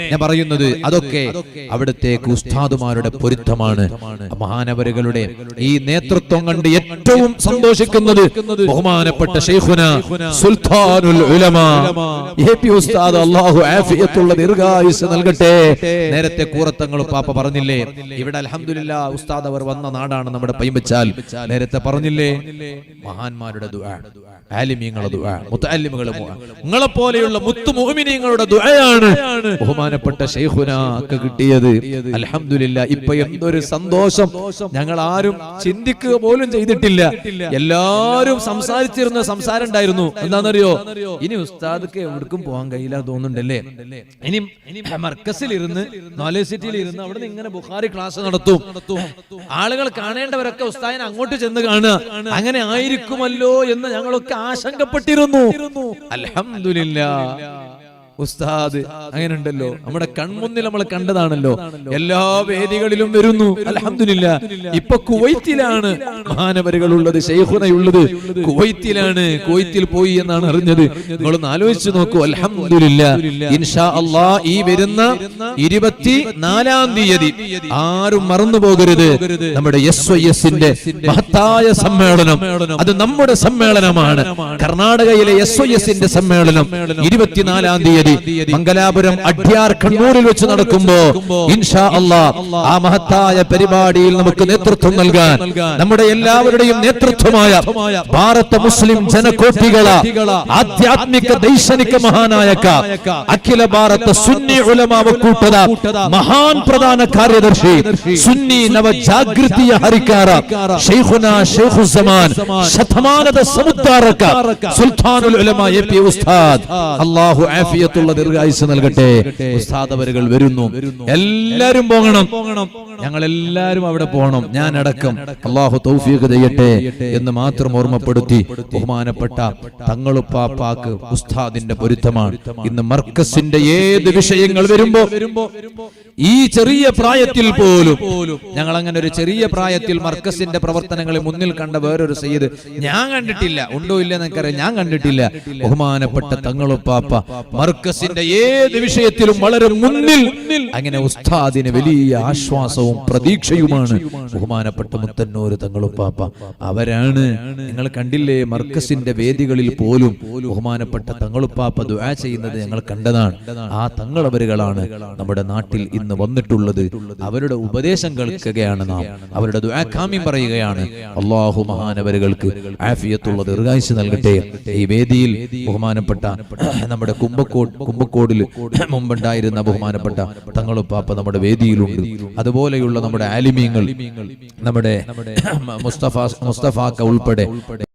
ഞാൻ പറയുന്നത് അതൊക്കെ അവിടുത്തെ ഉസ്താദുമാരുടെ പൊരുത്തമാണ്. മഹാനവരുകളുടെ ഈ നേതൃത്വം കണ്ട് ഏറ്റവും സന്തോഷിക്കുന്നത് ബഹുമാനപ്പെട്ട ഷെയ്ഖുന സുൽത്താനുൽ ഉലമ. എ പി ഉസ്താദ് ആഫിയത്തുള്ള ദീർഘായുസ് നൽകട്ടെ. നേരത്തെ കൂറത്തങ്ങൾ പാപ്പ പറഞ്ഞില്ലേ? ഇവിടെ അൽഹംദുലില്ലാ ഉസ്താദ് അവർ വന്ന നാടാണ് നമ്മുടെ പൈമ്പച്ചാൽ നേരത്തെ പറഞ്ഞില്ലേ? മഹാന്മാരുടെ ദുആ. ആലിമീങ്ങളുടെ ദുആ. മുത്തല്ലിമുകളുടെ നിങ്ങളെ പോലെയുള്ള മുത്തു മുഅ്മിനീങ്ങളുടെ ദുആയാണ്. ബഹുമാനപ്പെട്ട ഷെയ്ഖുനാക്ക് കിട്ടിയത്. അലഹമില്ല ഇപ്പൊ എന്തൊരു സന്തോഷം. ഞങ്ങൾ ആരും ചിന്തിക്കുക പോലും ചെയ്തിട്ടില്ല. എല്ലാരും സംസാരിച്ചിരുന്ന സംസാരം ഉണ്ടായിരുന്നു എന്താണെന്നറിയോ? ഇനി ഉസ്താദ്ക്ക് എവിടേക്കും പോകാൻ കഴിയില്ല തോന്നുന്നുണ്ടല്ലേ? ഇനി മർക്കസിൽ ഇരുന്ന് നോളജ് സിറ്റിയിൽ ഇരുന്ന് അവിടെ നിന്ന് ഇങ്ങനെ ബുഖാരി ക്ലാസ് നടത്തും. ആളുകൾ കാണേണ്ടവരൊക്കെ ഉസ്താദിനെ അങ്ങോട്ട് ചെന്ന് കാണുക. അങ്ങനെ ആയിരിക്കുമല്ലോ എന്ന് ഞങ്ങളൊക്കെ ആശങ്കപ്പെട്ടിരുന്നു. അൽഹംദുലില്ലാ. ഉസ്താദ് അങ്ങനെ ഉണ്ടല്ലോ നമ്മുടെ കൺമുന്നിൽ നമ്മൾ കണ്ടതാണല്ലോ. എല്ലാ വേദികളിലും വരുന്നു. അലഹമില്ല ഇപ്പൊ കുവൈത്തിലാണ് മഹാനവരുകൾ ഉള്ളത് ഉള്ളത് കുവൈത്തിലാണ്. കുവൈത്തിൽ പോയി എന്നാണ് അറിഞ്ഞത്. നിങ്ങളൊന്ന് ആലോചിച്ച് നോക്കൂ. അലഹമില്ല ഇൻഷാ അള്ളാ ഈ വരുന്ന ഇരുപത്തി നാലാം തീയതി ആരും മറന്നു പോകരുത്. നമ്മുടെ എസ് വൈ എസിന്റെ മഹത്തായ സമ്മേളനം. അത് നമ്മുടെ സമ്മേളനമാണ്. കർണാടകയിലെ എസ് വൈ എസിന്റെ സമ്മേളനം ഇരുപത്തിനാലാം തീയതി തീയതി മംഗലാപുരം അഡ്യാർ കണ്ണൂരിൽ വെച്ച് നടക്കുമ്പോ ഇൻഷാ അള്ളാ ആ മഹത്തായ പരിപാടിയിൽ നമുക്ക് നേതൃത്വം നൽകാൻ നമ്മുടെ എല്ലാവരുടെയും നേതൃത്വമായ ഭാരത മുസ്ലിം ജനകോട്ടികള ആധ്യാത്മിക ദൈശനിക മഹാനായക അഖില ഭാരത സുന്നി ഉലമാവ കൂട്ടത മഹാൻ പ്രധാന കാര്യദർശി സുന്നി നവ ജാഗൃതിയ ഹരിക്കാര ഷെയ്ഖുന ഷെയ്ഖുസമാൻ ശതമാനത സമുദ്ധാരക സുൽത്താനുൽ ഉലമ എ പി ഉസ്താദ് അള്ളാഹു ആഫിയ ആഫിയത്തുള്ള ദീർഘായുസ് നൽകട്ടെ. ഉസ്താദ് അവരുകൾ വരുന്നു. എല്ലാരും പോകണം. ഞങ്ങൾ എല്ലാരും അവിടെ പോകണം. ഞാൻ അടക്കം. അള്ളാഹു തൗഫീഖ് ചെയ്യട്ടെ എന്ന് മാത്രം ഓർമ്മപ്പെടുത്തി ബഹുമാനപ്പെട്ട തങ്ങളുപ്പാപ്പാക്ക് ഉസ്താദിന്റെ പൊരുത്തമാണ്. ഇന്ന് മർക്കസിന്റെ ഏത് വിഷയങ്ങൾ വരുമ്പോ ഈ ചെറിയ പ്രായത്തിൽ പോലും ഞങ്ങൾ അങ്ങനെ ഒരു ചെറിയ പ്രായത്തിൽ മർക്കസിന്റെ പ്രവർത്തനങ്ങളെ മുന്നിൽ കണ്ട വേറൊരു സയ്യിദ് ഞാൻ കണ്ടിട്ടില്ല. ഉണ്ടോ ഇല്ല എന്നൊക്കെ ഞാൻ കണ്ടിട്ടില്ല. ബഹുമാനപ്പെട്ട തങ്ങളുപ്പാപ്പ മർക്കസിന്റെ ഏത് വിഷയത്തിലും വളരെ മുന്നിൽ അങ്ങനെ ഉസ്താദിന് വലിയ ആശ്വാസവും പ്രതീക്ഷയുമാണ്. ബഹുമാനപ്പെട്ട മുത്തന്നൂർ തങ്ങളുപ്പാപ്പ അവരാണ് നിങ്ങൾ കണ്ടില്ലേ മർക്കസിന്റെ വേദികളിൽ പോലും ബഹുമാനപ്പെട്ട തങ്ങളുപ്പാപ്പ ദുആ ചെയ്യുന്നത് ഞങ്ങൾ കണ്ടതാണ്. ആ തങ്ങളവരുകളാണ് നമ്മുടെ നാട്ടിൽ ഇന്ന് വന്നിട്ടുള്ളത്. അവരുടെ ഉപദേശം കേൾക്കുകയാണ് നാം. അവരുടെ ദുആഖാമ്യം പറയുകയാണ്. അള്ളാഹു മഹാനവരുകൾക്ക് ആഫിയത്തുള്ള ദീർഘായുസ് നൽകട്ടെ. ഈ വേദിയിൽ ബഹുമാനപ്പെട്ട നമ്മുടെ കുമ്പക്കോട് കുമ്പക്കോടിൽ മുമ്പുണ്ടായിരുന്ന ബഹുമാനപ്പെട്ട തങ്ങളുപ്പാപ്പ നമ്മുടെ വേദിയിലുണ്ട്. അതുപോലെയുള്ള നമ്മുടെ ആലിമീങ്ങൾ നമ്മുടെ മുസ്തഫ മുസ്തഫാക്ക ഉൾപ്പെടെ